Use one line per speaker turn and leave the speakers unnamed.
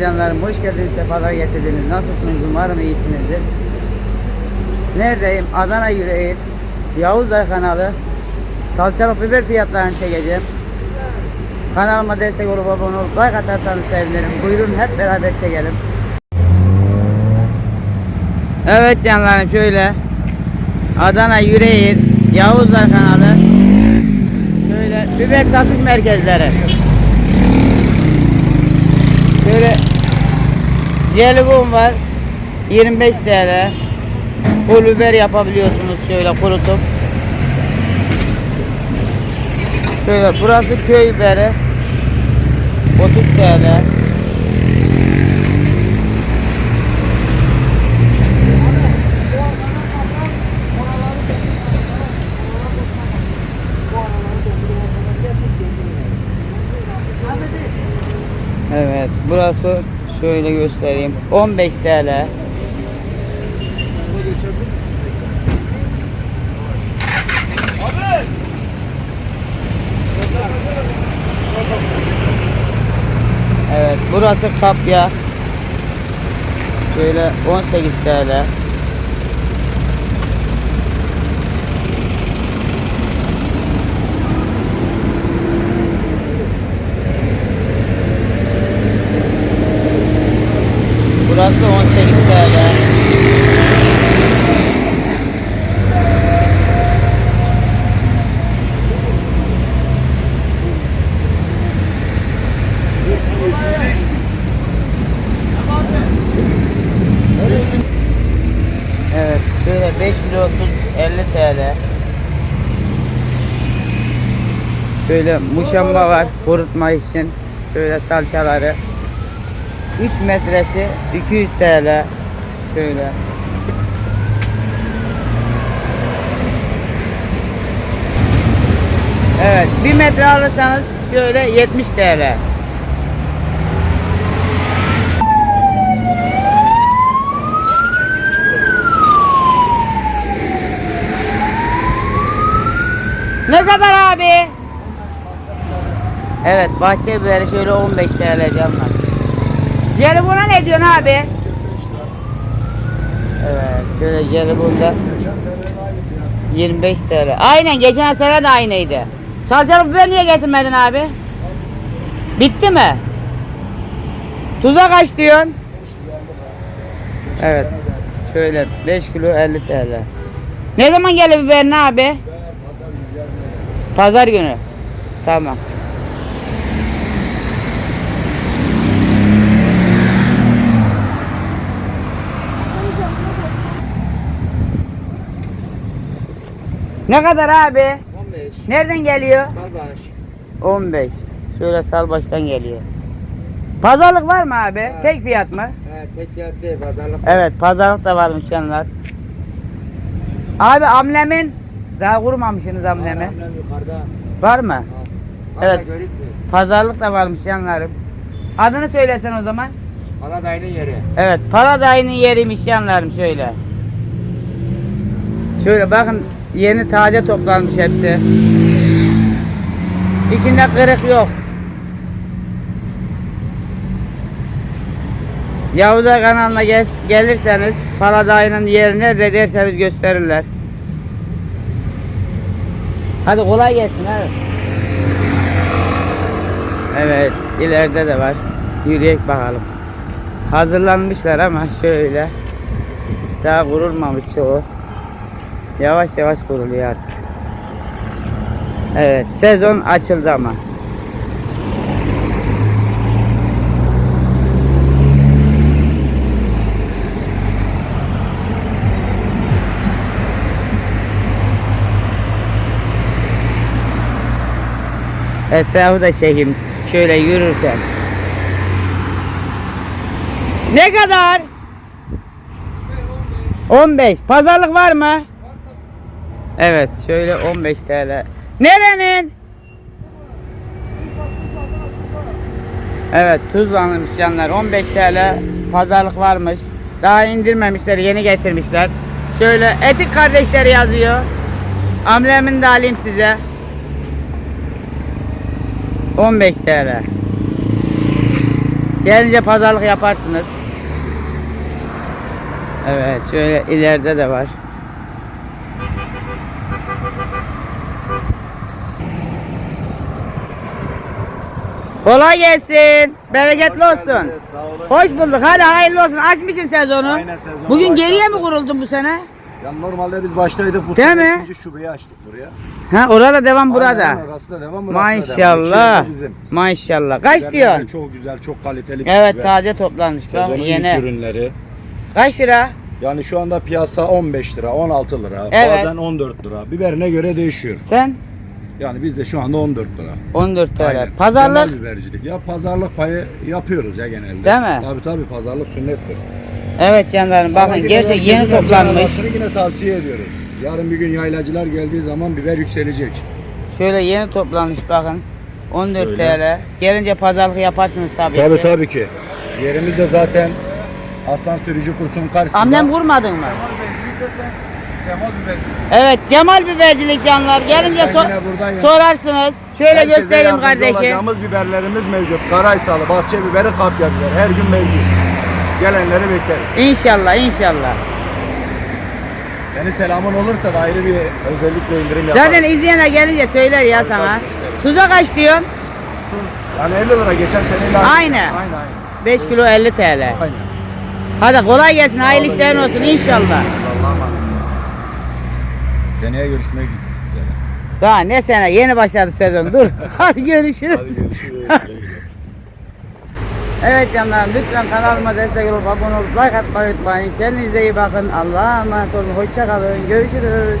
canlarım hoş geldiniz, sefalar getirdiniz. Nasılsınız? Umarım iyisinizdir. Neredeyim? Adana yüreği. Yavuz Ay kanalı. Salçalı biber fiyatlarını çekeceğim. Kanalıma destek olup abone olup like atarsanız sevinirim. Buyurun hep beraber çekelim. Evet canlarım şöyle. Adana yüreği. Yavuz Ay kanalı. Şöyle biber satış merkezleri. Şöyle jelibon var 25 TL. Pul biber yapabiliyorsunuz şöyle kurutup. Şöyle burası köy biberi 30 TL Evet burası şöyle göstereyim. 15 TL Evet burası kapya. Şöyle 18 TL Burası 18 TL Evet şöyle 5 kilo tuz 50 TL Şöyle muşamba var kurutma için. Şöyle salçaları. 3 metresi 200 TL Şöyle. Evet 1 metre alırsanız şöyle 70 TL Ne kadar abi? Evet bahçe biberi şöyle 15 TL canlar. Jelibona ne diyorsun abi? Evet şöyle jelibonda 25 TL. Aynen geçen sene de aynıydı. Salçalı biber niye getirmedin abi? Bitti mi? Tuza kaç diyorsun? Evet. Şöyle 5 kilo 50 TL. Ne zaman gelir biberin abi? Pazar günü. Tamam. Ne kadar abi?
15.
Nereden geliyor?
Sarbaş.
15. Şöyle Salbaş'tan geliyor. Pazarlık var mı abi?
Evet.
Tek fiyat mı?
He, tek yer değil pazarlık.
Evet pazarlık da varmış yanlar. Abi amblemin daha kurmamışsınız amblemi.
Amblem yukarıda.
Var mı?
Ha.
Evet. Pazarlık da varmış yanlarım. Adını söylesen o zaman.
Aladayının yeri.
Evet Paradayı'nın yeriymiş yanlarım şöyle. Şöyle bakın yeni taze toplanmış hepsi. İçinde kırık yok. Yahuda kanalına gel- gelirseniz Paradayı'nın yeri nerede derseniz gösterirler. Hadi kolay gelsin hadi. Evet ileride de var. Yürüyek bakalım. Hazırlanmışlar ama şöyle daha kurulmamış çoğu. Yavaş yavaş kuruluyor artık. Evet sezon açıldı ama. Etrafı da çekeyim şöyle yürürken. Ne kadar? 15. Pazarlık var mı? Evet, şöyle 15 TL. Nerenin? Evet, Tuzlanmış canlar. 15 TL pazarlık varmış. Daha indirmemişler, yeni getirmişler. Şöyle etik kardeşleri yazıyor. Amblemini de alayım size. 15 TL. Gelince pazarlık yaparsınız. Evet şöyle ileride de var. Kolay gelsin. Bereketli olsun. Hoş bulduk. Hadi hayırlı olsun. Açmışsın sezonu.
Aynen, sezonu
Bugün
başlattım.
geriye mi kuruldun bu sene?
Ya normalde biz baştaydık bu
Değil
sene
mi?
ikinci şubeyi açtık buraya.
Ha orada devam burada.
Aynen, orası da devam, burası da devam.
Maşallah.
Bizim.
Maşallah. Kaç
Biberler
diyorsun?
Çok güzel, çok kaliteli bir
Evet
biber.
taze toplanmış.
Sezonun ilk
yeni.
ürünleri.
Kaç lira?
Yani şu anda piyasa 15 lira, 16 lira,
Evet.
bazen 14 lira. Biberine göre değişiyor.
Sen?
Yani bizde şu anda 14 lira.
14 TL.
Aynen.
Pazarlık?
Kemal bibercilik. Ya pazarlık payı yapıyoruz ya genelde.
Değil mi?
Tabii tabii pazarlık sünnettir.
Evet canlarım bakın
Ama
gerçek yeni toplanmış.
Yine tavsiye ediyoruz. Yarın bir gün yaylacılar geldiği zaman biber yükselecek.
Şöyle yeni toplanmış bakın. 14
Şöyle.
TL. Gelince pazarlık yaparsınız tabii
Tabii
ki.
tabii ki. Yerimiz de zaten Aslan Sürücü Kursu'nun karşısında.
Annem vurmadın mı?
Cemal Bibercilik.
Evet Cemal bibercilik canlar. Gelince so- sorarsınız. Şöyle
Herkese
göstereyim kardeşim.
olacağımız biberlerimiz mevcut. Karaysalı, bahçe biberi, kapya biberi. Her gün mevcut. Gelenleri bekleriz.
İnşallah inşallah.
Senin selamın olursa da ayrı bir özellikle indirim yaparız.
Zaten izleyene gelince söyler ya sana. Tuza kaç diyorsun?
Yani 50 lira geçen seneyle
Aynı.
Aynı aynı.
5 kilo 50 TL.
Aynen.
Hadi kolay gelsin. Hayırlı işlerin olsun inşallah.
Allah'a emanet. Seneye görüşmek üzere.
Daha ne sene yeni başladı sezon. Dur. Hadi görüşürüz.
Hadi görüşürüz.
Evet canlarım lütfen kanalıma destek olup abone olup like atmayı unutmayın. Kendinize iyi bakın. Allah'a emanet olun. Hoşça kalın. Görüşürüz.